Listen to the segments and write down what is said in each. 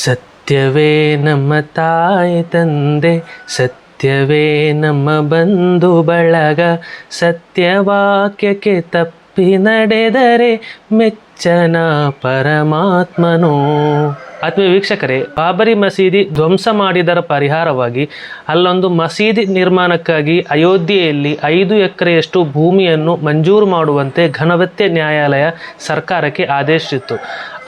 ಸತ್ಯವೇ ನಮ್ಮ ತಾಯಿ ತಂದೆ ಸತ್ಯವೇ ನಮ್ಮ ಬಂಧು ಬಳಗ ಸತ್ಯವಾಕ್ಯಕ್ಕೆ ತಪ್ಪಿ ನಡೆದರೆ ಮೆಚ್ಚನ ಪರಮಾತ್ಮನೋ. ಆತ್ಮೀಯ ವೀಕ್ಷಕರೇ, ಬಾಬರಿ ಮಸೀದಿ ಧ್ವಂಸ ಮಾಡಿದರ ಪರಿಹಾರವಾಗಿ ಅಲ್ಲೊಂದು ಮಸೀದಿ ನಿರ್ಮಾಣಕ್ಕಾಗಿ ಅಯೋಧ್ಯೆಯಲ್ಲಿ ಐದು ಎಕರೆಯಷ್ಟು ಭೂಮಿಯನ್ನು ಮಂಜೂರು ಮಾಡುವಂತೆ ಘನವತ್ಯ ನ್ಯಾಯಾಲಯ ಸರ್ಕಾರಕ್ಕೆ ಆದೇಶಿಸಿತ್ತು.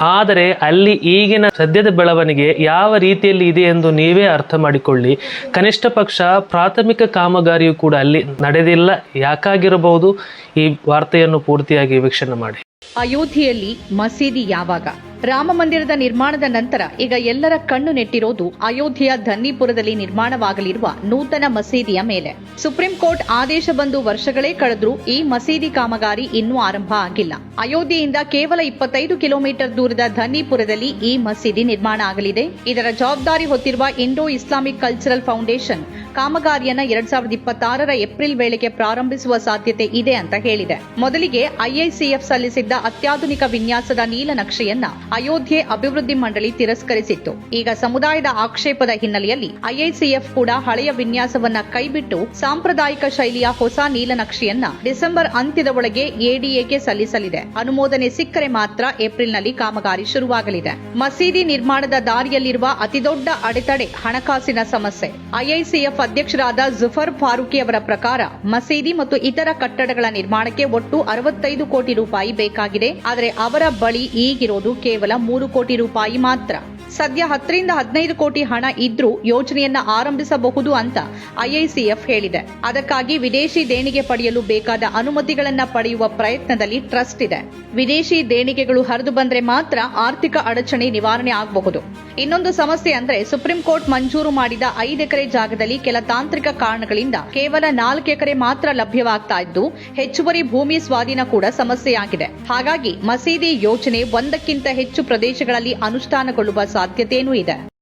ಆದರೆ ಅಲ್ಲಿ ಈಗಿನ ಸದ್ಯದ ಬೆಳವಣಿಗೆ ಯಾವ ರೀತಿಯಲ್ಲಿ ಇದೆ ಎಂದು ನೀವೇ ಅರ್ಥ ಮಾಡಿಕೊಳ್ಳಿ. ಕನಿಷ್ಠ ಪಕ್ಷ ಪ್ರಾಥಮಿಕ ಕಾಮಗಾರಿಯು ಕೂಡ ಅಲ್ಲಿ ನಡೆದಿಲ್ಲ. ಯಾಕಾಗಿರಬಹುದು? ಈ ವಾರ್ತೆಯನ್ನು ಪೂರ್ತಿಯಾಗಿ ವೀಕ್ಷಣೆ ಮಾಡಿ. ಅಯೋಧ್ಯೆಯಲ್ಲಿ ಮಸೀದಿ ಯಾವಾಗ? ರಾಮ ಮಂದಿರದ ನಿರ್ಮಾಣದ ನಂತರ ಈಗ ಎಲ್ಲರ ಕಣ್ಣು ನೆಟ್ಟಿರೋದು ಅಯೋಧ್ಯೆಯ ಧನ್ನಿಪುರದಲ್ಲಿ ನಿರ್ಮಾಣವಾಗಲಿರುವ ನೂತನ ಮಸೀದಿಯ ಮೇಲೆ. ಸುಪ್ರೀಂ ಕೋರ್ಟ್ ಆದೇಶ ಬಂದು ವರ್ಷಗಳೇ ಕಳೆದ್ರೂ ಈ ಮಸೀದಿ ಕಾಮಗಾರಿ ಇನ್ನೂ ಆರಂಭ ಆಗಿಲ್ಲ. ಅಯೋಧ್ಯೆಯಿಂದ ಕೇವಲ ಇಪ್ಪತ್ತೈದು ಕಿಲೋಮೀಟರ್ ದೂರದ ಧನ್ನಿಪುರದಲ್ಲಿ ಈ ಮಸೀದಿ ನಿರ್ಮಾಣ ಆಗಲಿದೆ. ಇದರ ಜವಾಬ್ದಾರಿ ಹೊತ್ತಿರುವ ಇಂಡೋ ಇಸ್ಲಾಮಿಕ್ ಕಲ್ಚರಲ್ ಫೌಂಡೇಶನ್ ಕಾಮಗಾರಿಯನ್ನು ಎರಡ್ ಸಾವಿರದ ಇಪ್ಪತ್ತಾರರ ಏಪ್ರಿಲ್ ವೇಳೆಗೆ ಪ್ರಾರಂಭಿಸುವ ಸಾಧ್ಯತೆ ಇದೆ ಅಂತ ಹೇಳಿದೆ. ಮೊದಲಿಗೆ ಐಐಸಿಎಫ್ ಸಲ್ಲಿಸಿದ್ದ ಅತ್ಯಾಧುನಿಕ ವಿನ್ಯಾಸದ ನೀಲನಕ್ಷೆಯನ್ನ ಅಯೋಧ್ಯೆ ಅಭಿವೃದ್ಧಿ ಮಂಡಳಿ ತಿರಸ್ಕರಿಸಿತ್ತು. ಈಗ ಸಮುದಾಯದ ಆಕ್ಷೇಪದ ಹಿನ್ನೆಲೆಯಲ್ಲಿ ಐಐಸಿಎಫ್ ಕೂಡ ಹಳೆಯ ವಿನ್ಯಾಸವನ್ನ ಕೈಬಿಟ್ಟು ಸಾಂಪ್ರದಾಯಿಕ ಶೈಲಿಯ ಹೊಸ ನೀಲನಕ್ಷೆಯನ್ನ ಡಿಸೆಂಬರ್ ಅಂತ್ಯದ ಒಳಗೆ ಎಡಿಎಗೆ ಸಲ್ಲಿಸಲಿದೆ. ಅನುಮೋದನೆ ಸಿಕ್ಕರೆ ಮಾತ್ರ ಏಪ್ರಿಲ್ನಲ್ಲಿ ಕಾಮಗಾರಿ ಶುರುವಾಗಲಿದೆ. ಮಸೀದಿ ನಿರ್ಮಾಣದ ದಾರಿಯಲ್ಲಿರುವ ಅತಿದೊಡ್ಡ ಅಡೆತಡೆ ಹಣಕಾಸಿನ ಸಮಸ್ಯೆ. ಐಐಸಿಎಫ್ ಅಧ್ಯಕ್ಷರಾದ ಜುಫರ್ ಫಾರೂಕಿ ಅವರ ಪ್ರಕಾರ ಮಸೀದಿ ಮತ್ತು ಇತರ ಕಟ್ಟಡಗಳ ನಿರ್ಮಾಣಕ್ಕೆ ಒಟ್ಟು ಅರವತ್ತೈದು ಕೋಟಿ ರೂಪಾಯಿ ಬೇಕಾಗಿದೆ. ಆದರೆ ಅವರ ಬಳಿ ಈಗಿರೋದು ಕೇವಲ ಮೂರು ಕೋಟಿ ರೂಪಾಯಿ ಮಾತ್ರ. ಸದ್ಯ ಹತ್ತರಿಂದ ಹದಿನೈದು ಕೋಟಿ ಹಣ ಇದ್ರೂ ಯೋಜನೆಯನ್ನ ಆರಂಭಿಸಬಹುದು ಅಂತ ಐಐಸಿಎಫ್ ಹೇಳಿದೆ. ಅದಕ್ಕಾಗಿ ವಿದೇಶಿ ದೇಣಿಗೆ ಪಡೆಯಲು ಬೇಕಾದ ಅನುಮತಿಗಳನ್ನ ಪಡೆಯುವ ಪ್ರಯತ್ನದಲ್ಲಿ ಟ್ರಸ್ಟ್ ಇದೆ. ವಿದೇಶಿ ದೇಣಿಗೆಗಳು ಹರಿದು ಬಂದ್ರೆ ಮಾತ್ರ ಆರ್ಥಿಕ ಅಡಚಣೆ ನಿವಾರಣೆ ಆಗಬಹುದು. ಇನ್ನೊಂದು ಸಮಸ್ಯೆ ಅಂದ್ರೆ ಸುಪ್ರೀಂ ಕೋರ್ಟ್ ಮಂಜೂರು ಮಾಡಿದ ಐದು ಎಕರೆ ಜಾಗದಲ್ಲಿ ಕೆಲ ತಾಂತ್ರಿಕ ಕಾರಣಗಳಿಂದ ಕೇವಲ ನಾಲ್ಕು ಎಕರೆ ಮಾತ್ರ ಲಭ್ಯವಾಗ್ತಾ ಇದ್ದು, ಹೆಚ್ಚುವರಿ ಭೂಮಿ ಸ್ವಾಧೀನ ಕೂಡ ಸಮಸ್ಯೆಯಾಗಿದೆ. ಹಾಗಾಗಿ ಮಸೀದಿ ಯೋಜನೆ ಒಂದಕ್ಕಿಂತ ಹೆಚ್ಚು ಪ್ರದೇಶಗಳಲ್ಲಿ ಅನುಷ್ಠಾನಗೊಳ್ಳುವ ಸಾಧ್ಯತೆಯೂ ಇದೆ